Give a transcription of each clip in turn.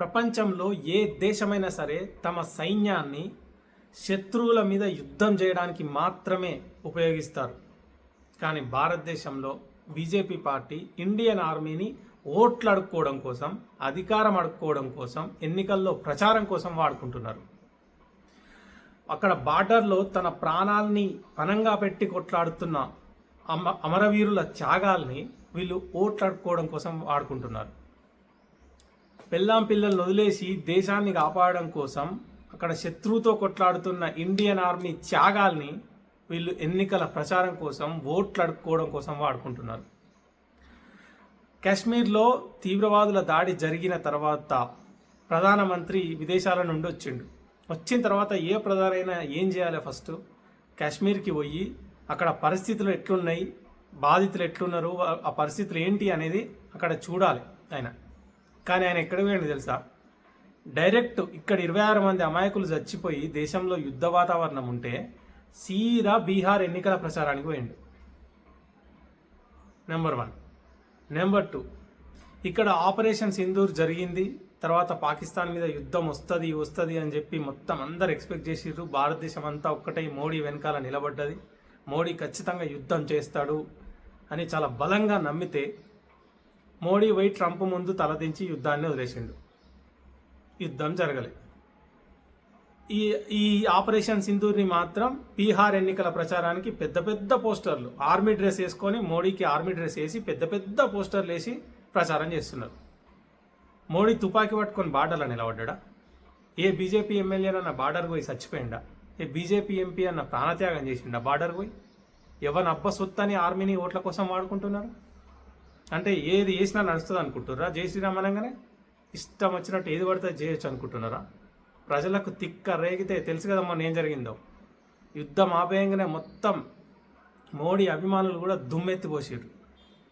ప్రపంచంలో ఏ దేశమైనా సరే తమ సైన్యాన్ని శత్రువుల మీద యుద్ధం చేయడానికి మాత్రమే ఉపయోగిస్తారు. కానీ భారతదేశంలో బీజేపీ పార్టీ ఇండియన్ ఆర్మీని ఓట్లు అడుక్కోవడం కోసం అధికారం అడుక్కోవడం కోసం ఎన్నికల్లో ప్రచారం కోసం వాడుకుంటున్నారు. అక్కడ బార్డర్లో తన ప్రాణాల్ని పనంగా పెట్టి కొట్లాడుతున్న అమ అమరవీరుల త్యాగాల్ని వీళ్ళు ఓట్లు అడుక్కోవడం కోసం వాడుకుంటున్నారు. పెళ్ళాం పిల్లల్ని వదిలేసి దేశాన్ని కాపాడడం కోసం అక్కడ శత్రువుతో కొట్లాడుతున్న ఇండియన్ ఆర్మీ త్యాగాల్ని వీళ్ళు ఎన్నికల ప్రచారం కోసం ఓట్లు అడుక్కోవడం కోసం వాడుకుంటున్నారు. కాశ్మీర్లో తీవ్రవాదుల దాడి జరిగిన తర్వాత ప్రధానమంత్రి విదేశాల నుండి వచ్చిండు. వచ్చిన తర్వాత ఏ ప్రధానైనా ఏం చేయాలి ఫస్ట్? కాశ్మీర్కి పోయి అక్కడ పరిస్థితులు ఎట్లున్నాయి? బాధితులు ఎట్లున్నారు? ఆ- ఆ పరిస్థితులు ఏంటి అనేది అక్కడ చూడాలి ఆయన. కానీ ఆయన ఎక్కడికి పోయింది తెలుసా? డైరెక్ట్ ఇక్కడ ఇరవై ఆరు మంది అమాయకులు చచ్చిపోయి దేశంలో యుద్ధ వాతావరణం ఉంటే సీదా బీహార్ ఎన్నికల ప్రచారానికి పోయిండు. నెంబర్ వన్ నెంబర్ టూ ఇక్కడ ఆపరేషన్ సింధూర్ జరిగింది తర్వాత పాకిస్తాన్ మీద యుద్ధం వస్తుంది వస్తుంది అని చెప్పి మొత్తం అందరు ఎక్స్పెక్ట్ చేసిర్రు. భారతదేశం అంతా ఒక్కటై మోడీ వెనకాల నిలబడ్డది. మోడీ ఖచ్చితంగా యుద్ధం చేస్తాడు అని చాలా బలంగా నమ్మితే మోడీ పోయి ట్రంప్ ముందు తలదించి యుద్ధాన్ని వదిలేసిండు. యుద్ధం జరగలేదు ఈ ఈ ఆపరేషన్ సింధూర్ని మాత్రం బీహార్ ఎన్నికల ప్రచారానికి పెద్ద పెద్ద పోస్టర్లు ఆర్మీ డ్రెస్ వేసుకొని మోడీకి ఆర్మీ డ్రెస్ వేసి పెద్ద పెద్ద పోస్టర్లు వేసి ప్రచారం చేస్తున్నారు. మోడీ తుపాకీ పట్టుకొని బార్డర్లో నిలబడ్డా? ఏ బీజేపీ ఎమ్మెల్యేనన్న బార్డర్ పోయి చచ్చిపోయిండా? ఏ బీజేపీ ఎంపీ అన్న ప్రాణత్యాగం చేసిండా బార్డర్ పోయి? ఎవరిని అబ్బ సొత్తని ఆర్మీని ఓట్ల కోసం వాడుకుంటున్నారు? అంటే ఏది చేసినా నడుస్తుంది అనుకుంటున్నారా జై శ్రీరామ్ అనగానే ఇష్టం వచ్చినట్టు ఏది పడితే చేయొచ్చు అనుకుంటున్నారా? ప్రజలకు తిక్క రేగితే తెలుసు కదమ్మా ఏం జరిగిందో. యుద్ధం ఆపేయంగానే మొత్తం మోడీ అభిమానులు కూడా దుమ్మెత్తిపోసారు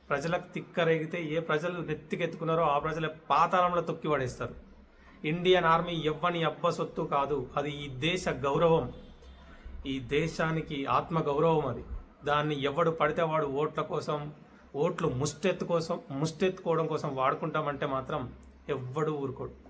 ప్రజలకు తిక్క రేగితే ఏ ప్రజలు నెత్తికెత్తుకున్నారో ఆ ప్రజల పాతాళంలో తొక్కి పడేస్తారు. ఇండియన్ ఆర్మీ ఎవ్వని అబ్బ సొత్తు కాదు. అది ఈ దేశ గౌరవం. ఈ దేశానికి ఆత్మ గౌరవం అది. దాన్ని ఎవడు పడితే వాడు ఓట్ల కోసం ఓట్లు ముష్టెత్తు కోసం ముష్టెత్తుకోవడం కోసం వాడుకుంటామంటే మాత్రం ఎవ్వడు ఊరుకోడు.